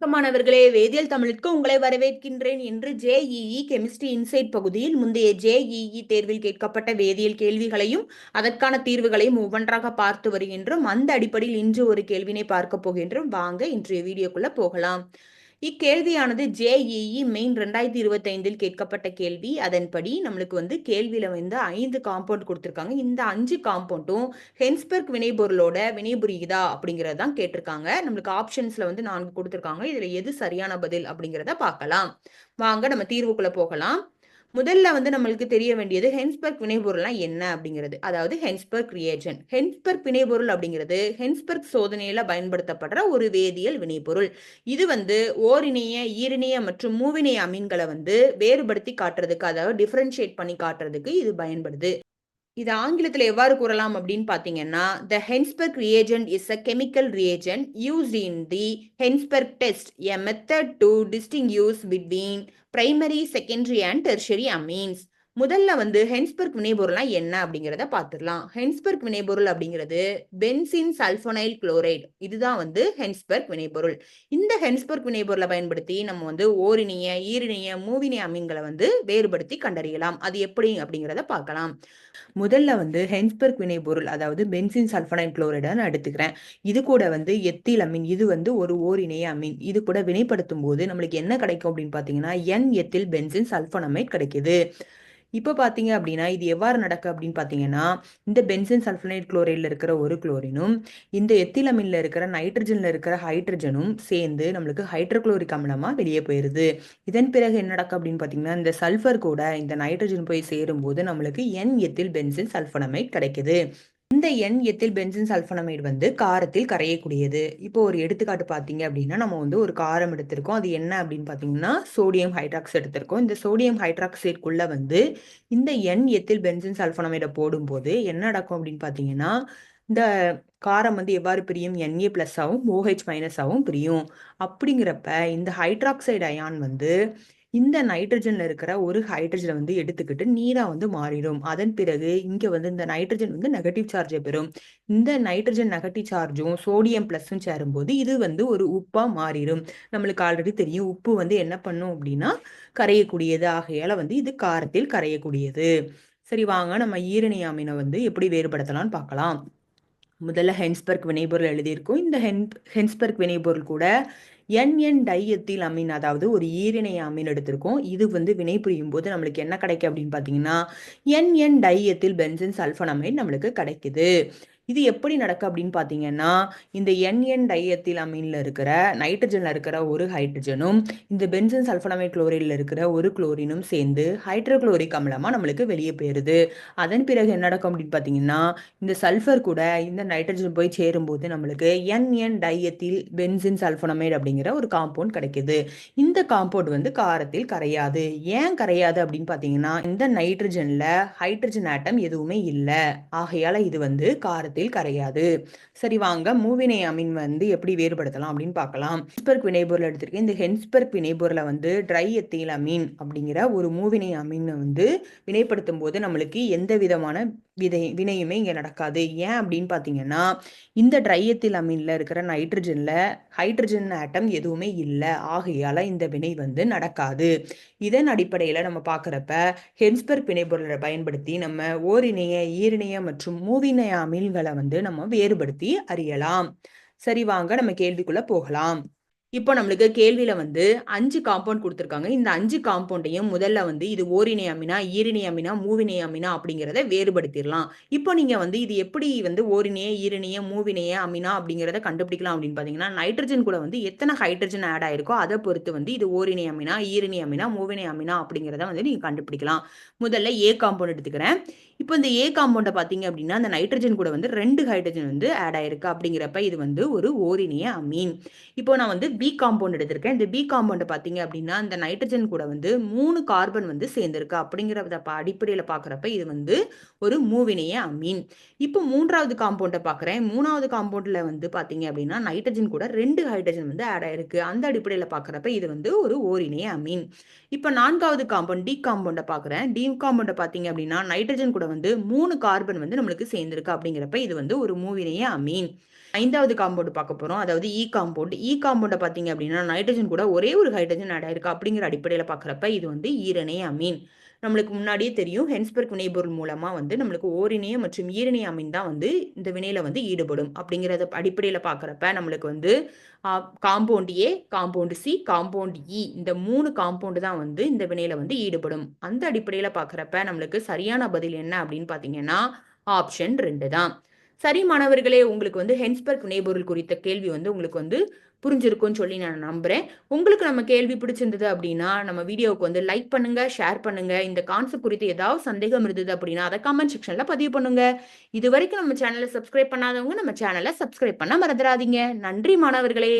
வணக்கமானவர்களே வேதியியல் தமிழுக்கு உங்களை வரவேற்கின்றேன் என்று ஜேஇஇ கெமிஸ்ட்ரி இன்சைட் பகுதியில் முந்தைய ஜேஇஇ தேர்வில் கேட்கப்பட்ட வேதியியல் கேள்விகளையும் அதற்கான தீர்வுகளையும் ஒவ்வொன்றாக பார்த்து வருகின்றோம். அந்த அடிப்படையில் இன்று ஒரு கேள்வினை பார்க்க போகின்றோம். வாங்க இன்றைய வீடியோக்குள்ள போகலாம். இக்கேள்வியானது ஜேஇஇ மெயின் ரெண்டாயிரத்தி இருபத்தைந்தில் கேட்கப்பட்ட கேள்வி. அதன்படி நம்மளுக்கு வந்து கேள்வியில வந்து ஐந்து காம்பவுண்ட் கொடுத்துருக்காங்க. இந்த அஞ்சு காம்பவுண்டும் ஹென்ஸ்பர்க் வினைபொருளோட வினைபுரியுதா அப்படிங்கறத தான் கேட்டிருக்காங்க. நம்மளுக்கு ஆப்ஷன்ஸ்ல வந்து நான்கு கொடுத்துருக்காங்க. இதுல எது சரியான பதில் அப்படிங்கிறத பார்க்கலாம். வாங்க நம்ம தீர்வுக்குள்ள போகலாம். முதல்ல வந்து நம்மளுக்கு தெரிய வேண்டியது ஹென்ஸ்பர்க் வினைபொருள்லாம் என்ன அப்படிங்கிறது. அதாவது ஹென்ஸ்பர்க் ரியேஜன் ஹென்ஸ்பர்க் வினைபொருள் அப்படிங்கிறது ஹென்ஸ்பர்க் சோதனையில பயன்படுத்தப்படுற ஒரு வேதியியல் வினைபொருள். இது வந்து ஓரிணைய ஈரிணைய மற்றும் மூவிணைய அமீன்களை வந்து வேறுபடுத்தி காட்டுறதுக்கு அதாவது டிஃபரன்ஷியேட் பண்ணி காட்டுறதுக்கு இது பயன்படுது. இது ஆங்கிலத்தில் எவ்வாறு கூறலாம் அப்படின்னு பார்த்தீங்கன்னா the Hinsberg reagent is a chemical reagent used in the Hinsberg test a method to distinguish between primary secondary and tertiary amines முதல்ல வந்து ஹென்ஸ்பர்க் வினைபொருள்லாம் என்ன அப்படிங்கிறத பார்த்துடலாம். ஹென்ஸ்பர்க் வினைபொருள் அப்படிங்கிறது பென்சின் சல்ஃபோனைல் குளோரைடு. இதுதான் வந்து ஹென்ஸ்பர்க் வினைபொருள். இந்த ஹென்ஸ்பர்க் வினைபொருளை பயன்படுத்தி நம்ம வந்து ஓரினிய ஈரிணைய மூவினிய அமீன்களை வந்து வேறுபடுத்தி கண்டறியலாம். அது எப்படி அப்படிங்கிறத பார்க்கலாம். முதல்ல வந்து ஹென்ஸ்பர்க் வினைபொருள் அதாவது பென்சின் குளோரைடாக நான் எடுத்துக்கிறேன். இது கூட வந்து எத்தில் அமீன் இது வந்து ஒரு ஓரிணைய அமீன். இது கூட வினைப்படுத்தும் போது நம்மளுக்கு என்ன கிடைக்கும் அப்படின்னு பார்த்தீங்கன்னா என் எத்தில் பென்சின் சல்ஃபோனமைட் கிடைக்குது. இப்போ பார்த்தீங்க அப்படின்னா இது எவ்வாறு நடக்கு அப்படின்னு பார்த்தீங்கன்னா இந்த பென்சின் சல்ஃபனைட் குளோரைடில் இருக்கிற ஒரு குளோரினும் இந்த எத்திலமின்ல இருக்கிற நைட்ரஜனில் இருக்கிற ஹைட்ரஜனும் சேர்ந்து நம்மளுக்கு ஹைட்ரோக்ளோரிக் அமிலமாக வெளியே போயிடுது இதன் பிறகு என்ன நடக்கும் அப்படின்னு பார்த்தீங்கன்னா இந்த சல்ஃபர் கூட இந்த நைட்ரஜன் போய் சேரும்போது நம்மளுக்கு என் எத்தில் பென்சின் சல்ஃபனமைட் கிடைக்குது. இந்த எண் எத்தில் பென்சின் சல்ஃபனமைடு வந்து காரத்தில் கரையக்கூடியது. இப்போ ஒரு எடுத்துக்காட்டு பார்த்தீங்க அப்படின்னா நம்ம வந்து ஒரு காரம் எடுத்திருக்கோம். அது என்ன அப்படின்னு பார்த்தீங்கன்னா சோடியம் ஹைட்ராக்ஸ் எடுத்திருக்கோம். இந்த சோடியம் ஹைட்ராக்சைடுக்குள்ள வந்து இந்த எண் எத்தில் பென்சின் சல்ஃபனமைடை போடும்போது என்ன நடக்கும் அப்படின்னு பார்த்தீங்கன்னா இந்த காரம் வந்து எவ்வாறு பிரியும்? என்ஏ ப்ளஸ்ஸாகவும் ஓஹெச் மைனஸாகவும் பிரியும். அப்படிங்கிறப்ப இந்த ஹைட்ராக்சைடு அயான் வந்து இந்த நைட்ரஜன்ல இருக்கிற ஒரு ஹைட்ரஜனை வந்து எடுத்துக்கிட்டு நீரா வந்து மாறிடும். அதன் பிறகு இங்க வந்து இந்த நைட்ரஜன் வந்து நெகட்டிவ் சார்ஜை பெறும். இந்த நைட்ரஜன் நெகட்டிவ் சார்ஜும் சோடியம் பிளஸும் சேரும்போது இது வந்து ஒரு உப்பா மாறிடும். நம்மளுக்கு ஆல்ரெடி தெரியும். உப்பு வந்து என்ன பண்ணும் அப்படின்னா கரையக்கூடியது. ஆகையால வந்து இது காரத்தில் கரையக்கூடியது. சரி வாங்க. நம்ம ஈரணி அமீனை வந்து எப்படி வேறுபடுத்தலாம்னு பார்க்கலாம். முதல்ல ஹென்ஸ்பர்க் வினைபொருள் எழுதியிருக்கோம். இந்த ஹென் ஹென்ஸ்பர்க் வினைபொருள் கூட என்என் டையத்தில் அமீன் அதாவது ஒரு ஈரிணைய அமீன் எடுத்திருக்கோம். இது வந்து வினை புரியும் போது நம்மளுக்கு என்ன கிடைக்கும் அப்படின்னு பார்த்தீங்கன்னா என்என் டையத்தில் பென்சின் சல்ஃபனமைன் நம்மளுக்கு கிடைக்குது. இது எப்படி நடக்கும் அப்படின்னு பார்த்தீங்கன்னா இந்த என்என் டையத்தில் அமீனில் இருக்கிற நைட்ரஜனில் இருக்கிற ஒரு ஹைட்ரஜனும் இந்த பென்சன் சல்ஃபனமைட் குளோரினில் இருக்கிற ஒரு குளோரினும் சேர்ந்து ஹைட்ரோக்ளோரிக் அமிலமாக நம்மளுக்கு வெளியே போயிருது. அதன் பிறகு என்ன நடக்கும் அப்படின்னு பார்த்தீங்கன்னா இந்த சல்ஃபர் கூட இந்த நைட்ரஜன் போய் சேரும்போது நம்மளுக்கு என்என் டையத்தில் பென்சின் சல்ஃபனமைட் அப்படிங்கிற ஒரு காம்பவுண்ட் கிடைக்குது. இந்த காம்பவுண்ட் வந்து காரத்தில் கரையாது. ஏன் கரையாது அப்படின்னு பார்த்தீங்கன்னா இந்த நைட்ரஜனில் ஹைட்ரஜன் ஆட்டம் எதுவுமே இல்லை. ஆகையால இது வந்து காரத்தில் காரத்தில் கரையாது. சரி வாங்க மூவினை அமீன் வந்து எப்படி வேறுபடுத்தலாம் அப்படின்னு பார்க்கலாம். ஹென்ஸ்பர்க் வினைபொருள் எடுத்திருக்கேன். இந்த ஹென்ஸ்பர்க் வினைபொருளை வந்து ட்ரை எத்தில் அமீன் அப்படிங்கிற ஒரு மூவினை அமீனை வந்து வினைப்படுத்தும் போது நம்மளுக்கு எந்த விதமான விதை வினையுமே இங்கே நடக்காது. ஏன் அப்படின்னு பார்த்தீங்கன்னா இந்த ட்ரையத்தில் அமீனில் இருக்கிற நைட்ரஜனில் ஹைட்ரஜன் ஆட்டம் எதுவுமே இல்லை. ஆகையால் இந்த வினை வந்து நடக்காது. இதன் அடிப்படையில் நம்ம பார்க்குறப்ப ஹென்ஸ்பர் பிணைப்பொருளை பயன்படுத்தி நம்ம ஓரிணைய ஈரிணைய மற்றும் மூவிணைய அமீன்களை வந்து நம்ம வேறுபடுத்தி அறியலாம். சரி வாங்க நம்ம கேள்விக்குள்ளே போகலாம். இப்போ நம்மளுக்கு கேள்வியில வந்து அஞ்சு காம்பவுண்ட் கொடுத்துருக்காங்க. இந்த அஞ்சு காம்பவுண்டையும் முதல்ல வந்து இது ஓரிணை அமினா ஈரிணை அமினா மூவினை அமினா அப்படிங்கிறத வேறுபடுத்திடலாம். இப்போ நீங்க வந்து இது எப்படி வந்து ஓரிணைய ஈரிணைய மூவினைய அமினா அப்படிங்கிறத கண்டுபிடிக்கலாம் அப்படின்னு பாத்தீங்கன்னா நைட்ரஜன் கூட வந்து எத்தனை ஹைட்ரஜன் ஆட் ஆயிருக்கோ அதை பொறுத்து வந்து இது ஓரிணை அமினா ஈரிணை அமினா மூவினை அமினா அப்படிங்கிறத வந்து நீங்க கண்டுபிடிக்கலாம். முதல்ல ஏ காம்பவுண்ட் எடுத்துக்கிறேன். இப்போ இந்த ஏ காம்பவுண்டை பார்த்தீங்க அப்படின்னா அந்த நைட்ரஜன் கூட வந்து ரெண்டு ஹைட்ரஜன் வந்து ஆட் ஆயிருக்கு அப்படிங்கிறப்ப இது வந்து ஒரு ஓரிணைய அமீன். இப்போ நான் வந்து பி காம்பவுண்ட் எடுத்திருக்கேன். இந்த பி காம்பவுண்ட் பார்த்தீங்க அப்படின்னா இந்த நைட்ரஜன் கூட வந்து மூணு கார்பன் வந்து சேர்ந்திருக்கு. அப்படிங்கிறத அடிப்படையில் பார்க்குறப்ப இது வந்து ஒரு மூவினைய அமீன் இப்போ மூன்றாவது காம்பவுண்டை பார்க்குறேன் மூணாவது காம்பவுண்டில் வந்து பார்த்தீங்க அப்படின்னா நைட்ரஜன் கூட ரெண்டு ஹைட்ரஜன் வந்து ஆட் ஆயிருக்கு. அந்த அடிப்படையில் பார்க்குறப்ப இது வந்து ஒரு ஓரிணைய அமீன் இப்போ நான்காவது காம்பவுண்ட் டி காம்பவுண்டை பார்க்குறேன் டி காம்பவுண்டை பார்த்தீங்க அப்படின்னா நைட்ரஜன் கூட வந்து மூணு கார்பன் வந்து நம்மளுக்கு சேர்ந்திருக்கு அப்படிங்கிறப்ப இது வந்து ஒரு மூவினைய அமீன் ஐந்தாவது காம்பவுண்ட் பார்க்க போறோம். அதாவது இ காம்பவுண்ட் இ காம்பவுண்டை பார்த்தீங்க அப்படின்னா நைட்ரஜன் கூட ஒரே ஒரு ஹைட்ரஜன் ஆட் ஆயிருக்கு அப்படிங்கிற அடிப்படையில் பார்க்குறப்ப இது வந்து ஈரணை அமீன். நம்மளுக்கு முன்னாடியே தெரியும் ஹென்ஸ்பர்க் வினைபொருள் மூலமாக வந்து நம்மளுக்கு ஓரிணைய மற்றும் ஈரணைய அமீன் தான் வந்து இந்த வினையில் வந்து ஈடுபடும் அப்படிங்கிறத அடிப்படையில் பார்க்குறப்ப நம்மளுக்கு வந்து compound A compound C compound E இந்த மூணு காம்பவுண்டு தான் வந்து இந்த வினையில் வந்து ஈடுபடும். அந்த அடிப்படையில் பார்க்குறப்ப நம்மளுக்கு சரியான பதில் என்ன அப்படின்னு பார்த்தீங்கன்னா ஆப்ஷன் ரெண்டு தான். சரி மாணவர்களே உங்களுக்கு வந்து ஹென்ஸ்பர்க் நெய்பொருள் குறித்த கேள்வி வந்து உங்களுக்கு வந்து புரிஞ்சிருக்கும்னு சொல்லி நான் நம்புறேன். உங்களுக்கு நம்ம கேள்வி பிடிச்சிருந்தது அப்படின்னா நம்ம வீடியோவுக்கு வந்து லைக் பண்ணுங்க ஷேர் பண்ணுங்க. இந்த கான்செப்ட் குறித்து ஏதாவது சந்தேகம் இருந்தது அப்படின்னா அதை கமெண்ட் செக்ஷன்ல பதிவு பண்ணுங்க. இது வரைக்கும் நம்ம சேனலை சப்ஸ்கிரைப் பண்ணாதவங்க நம்ம சேனலை சப்ஸ்கிரைப் பண்ண மறந்துடாதீங்க. நன்றி மாணவர்களே.